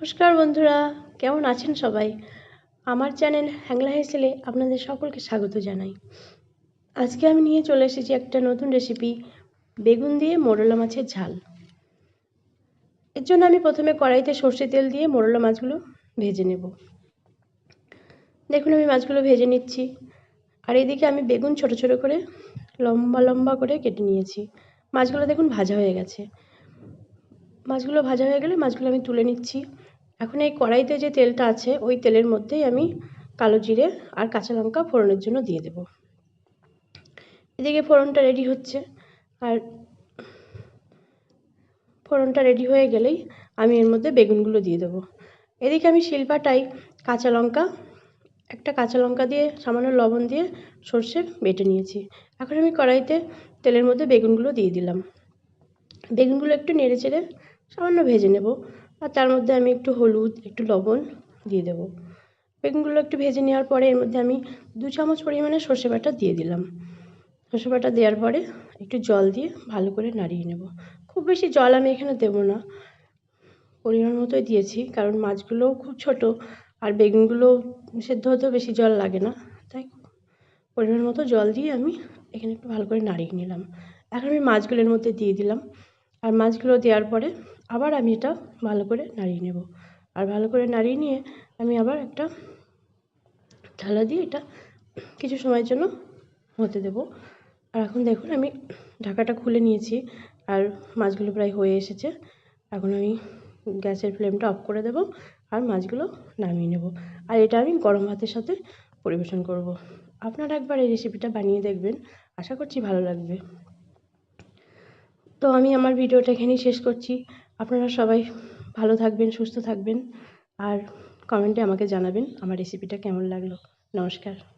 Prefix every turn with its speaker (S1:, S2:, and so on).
S1: নমস্কার বন্ধুরা, কেমন আছেন সবাই? আমার চ্যানেল হ্যাংলা হেসেলে আপনাদের সকলকে স্বাগত জানাই। আজকে আমি নিয়ে চলে এসেছি একটা নতুন রেসিপি বেগুন দিয়ে মোরলা মাছের ঝাল। এর জন্য আমি প্রথমে কড়াইতে সর্ষে তেল দিয়ে মোরলা মাছগুলো ভেজে নেব। দেখুন, আমি মাছগুলো ভেজে নিচ্ছি। আর এদিকে আমি বেগুন ছোট ছোট করে লম্বা লম্বা করে কেটে নিয়েছি। মাছগুলো দেখুন ভাজা হয়ে গেছে। মাছগুলো ভাজা হয়ে গেলে মাছগুলো আমি তুলে নিচ্ছি। এখন এই কড়াইতে যে তেলটা আছে, ওই তেলের মধ্যেই আমি কালো জিরে আর কাঁচা লঙ্কা ফোড়নের জন্য দিয়ে দেব। এদিকে ফোড়নটা রেডি হচ্ছে। আর ফোড়নটা রেডি হয়ে গেলেই আমি এর মধ্যে বেগুনগুলো দিয়ে দেবো। এদিকে আমি শিলপাটাই কাঁচা লঙ্কা, একটা কাঁচা লঙ্কা দিয়ে, সামান্য লবণ দিয়ে সর্ষে বেটে নিয়েছি। এখন আমি কড়াইতে তেলের মধ্যে বেগুনগুলো দিয়ে দিলাম। বেগুনগুলো একটু নেড়ে চেড়ে সামান্য ভেজে নেব। আর তার মধ্যে আমি একটু হলুদ, একটু লবণ দিয়ে দেব। বেগুনগুলো একটু ভেজে নেওয়ার পরে এর মধ্যে আমি দু চামচ পরিমাণে সর্ষে বাটা দিয়ে দিলাম। সর্ষে বাটা দেওয়ার পরে একটু জল দিয়ে ভালো করে নাড়িয়ে নেব। খুব বেশি জল আমি এখানে দেবো না। পরিমাণ মতোই দিয়েছি, কারণ মাছগুলোও খুব ছোট আর বেগুনগুলো সেদ্ধ হতেও বেশি জল লাগে না। তাই পরিমাণ মতো জল দিয়ে আমি এখানে একটু ভালো করে নাড়িয়ে নিলাম। এখন আমি মাছগুলোর মধ্যে দিয়ে দিলাম। আর মাছগুলো দেওয়ার পরে আবার আমি এটা ভালো করে নাড়িয়ে নেব। আর ভালো করে নাড়িয়ে নিয়ে আমি আবার একটা থালা দিয়ে এটা কিছু সময়ের জন্য হতে দেব। আর এখন দেখুন আমি ঢাকাটা খুলে নিয়েছি আর মাছগুলো প্রায় হয়ে এসেছে। এখন আমি গ্যাসের ফ্লেমটা অফ করে দেব আর মাছগুলো নামিয়ে নেব। আর এটা আমি গরম ভাতের সাথে পরিবেশন করব। আপনারা একবার এই রেসিপিটা বানিয়ে দেখবেন। আশা করছি ভালো লাগবে। তো আমি আমার ভিডিওটা এখানেই শেষ করছি। আপনারা সবাই ভালো থাকবেন, সুস্থ থাকবেন। আর কমেন্টে আমাকে জানাবেন আমার রেসিপিটা কেমন লাগল। নমস্কার।